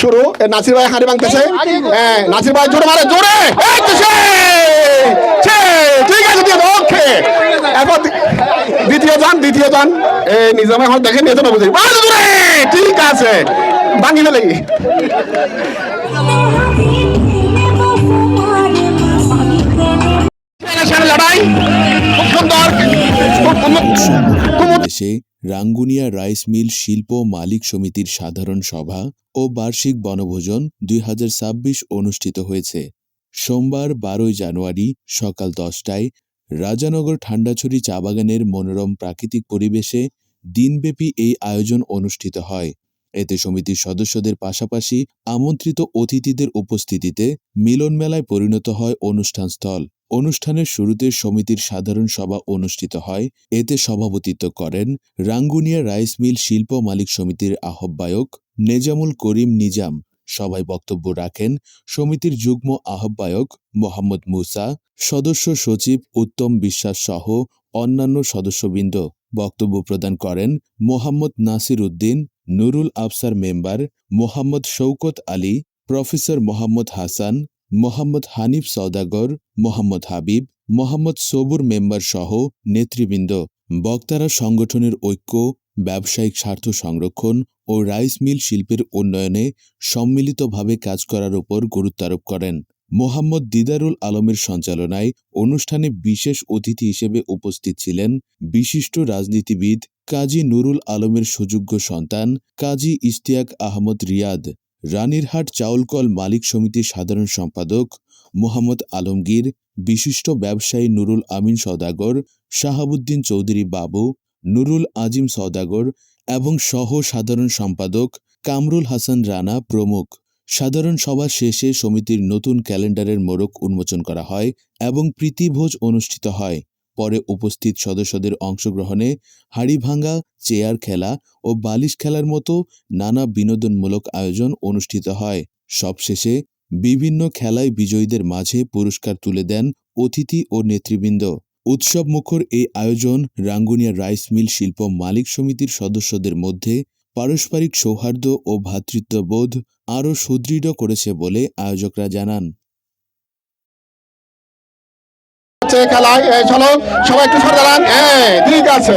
শুরু। এ নাসির ভাই হাঁড়ি ভাঙতেছে হ্যাঁ নাসির ভাই জোরে মারে জোরে! ঠিক আছে ওকে এখন দ্বিতীয় যান দ্বিতীয় যান। এই নিজাম এখন দেখে নিয়ে যাব বুঝি। জোরে ঠিক আছে। ভাঙি ফেলে লড়াই। খুব সুন্দর খুব দেশে রাঙ্গুনিয়া রাইস মিল শিল্প মালিক সমিতির সাধারণ সভা ও বার্ষিক বনভোজন দুই হাজার ছাব্বিশ অনুষ্ঠিত হয়েছে। সোমবার বারোই জানুয়ারি সকাল দশটায় রাজানগর ঠান্ডাছড়ি চা বাগানের মনোরম প্রাকৃতিক পরিবেশে দিনব্যাপী এই আয়োজন অনুষ্ঠিত হয়। এতে সমিতির সদস্যদের পাশাপাশি আমন্ত্রিত অতিথিদের উপস্থিতিতে মিলনমেলায় পরিণত হয় অনুষ্ঠানস্থল অনুষ্ঠানের শুরুতে সমিতির সাধারণ সভা অনুষ্ঠিত হয়। এতে সভাপতিত্ব করেন রাঙ্গুনিয়া রাইস মিল শিল্প মালিক সমিতির আহ্বায়ক নেজামুল করিম নিজাম। সভায় বক্তব্য রাখেন সমিতির যুগ্ম আহ্বায়ক মোহাম্মদ মুসা, সদস্য সচিব উত্তম বিশ্বাস সহ অন্যান্য সদস্যবৃন্দ। বক্তব্য প্রদান করেন Mohammad Nasir Uddin, Nurul Afsar member Mohammad Shawkat Ali, professor Mohammad Hasan Mohammad Hanif Saudagar Mohammad Habib, Mohammad Sabur member সহ নেতৃবৃন্দ। বক্তারা সংগঠনের ঐক্য, ব্যবসায়িক স্বার্থ সংরক্ষণ ও রাইস মিল শিল্পের উন্নয়নে সম্মিলিতভাবে কাজ করার উপর গুরুত্বারোপ করেন। মোহাম্মদ দিদারুল আলমের সঞ্চালনায় অনুষ্ঠানে বিশেষ অতিথি হিসেবে উপস্থিত ছিলেন বিশিষ্ট রাজনীতিবিদ কাজী নুরুল আলমের সুযোগ্য সন্তান কাজী ইশতিয়াক আহমদ রিয়াদ। রানীরহাট চাউলকল মালিক সমিতির সাধারণ সম্পাদক মোহাম্মদ আলমগীর, বিশিষ্ট ব্যবসায়ী নুরুল আমিন সওদাগর, শাহাবুদ্দিন চৌধুরী বাবু, নুরুল আজিম সওদাগর এবং সহ সাধারণ সম্পাদক কামরুল হাসান রানা প্রমুখ। সাধারণ সভা শেষে সমিতির নতুন ক্যালেন্ডারের মোড়ক উন্মোচন করা হয় এবং প্রীতিভোজ অনুষ্ঠিত হয়। পরে উপস্থিত সদস্যদের অংশগ্রহণে হাড়িভাঙ্গা, চেয়ার খেলা ও বালিশ খেলার মতো নানা বিনোদনমূলক আয়োজন অনুষ্ঠিত হয়। সবশেষে বিভিন্ন খেলায় বিজয়ীদের মাঝে পুরস্কার তুলে দেন অতিথি ও নেতৃবৃন্দ। উৎসব মুখর এই আয়োজন রাঙ্গুনিয়া রাইস মিল শিল্প মালিক সমিতির সদস্যদের মধ্যে পারস্পরিক সৌহার্দ্য ও ভ্রাতৃত্ববোধ আরও সুদৃঢ় করেছে বলে আয়োজকরা জানান। হচ্ছে খেলায়। চলো সবাই একটু সরে দাঁড়ান। হ্যাঁ ঠিক আছে।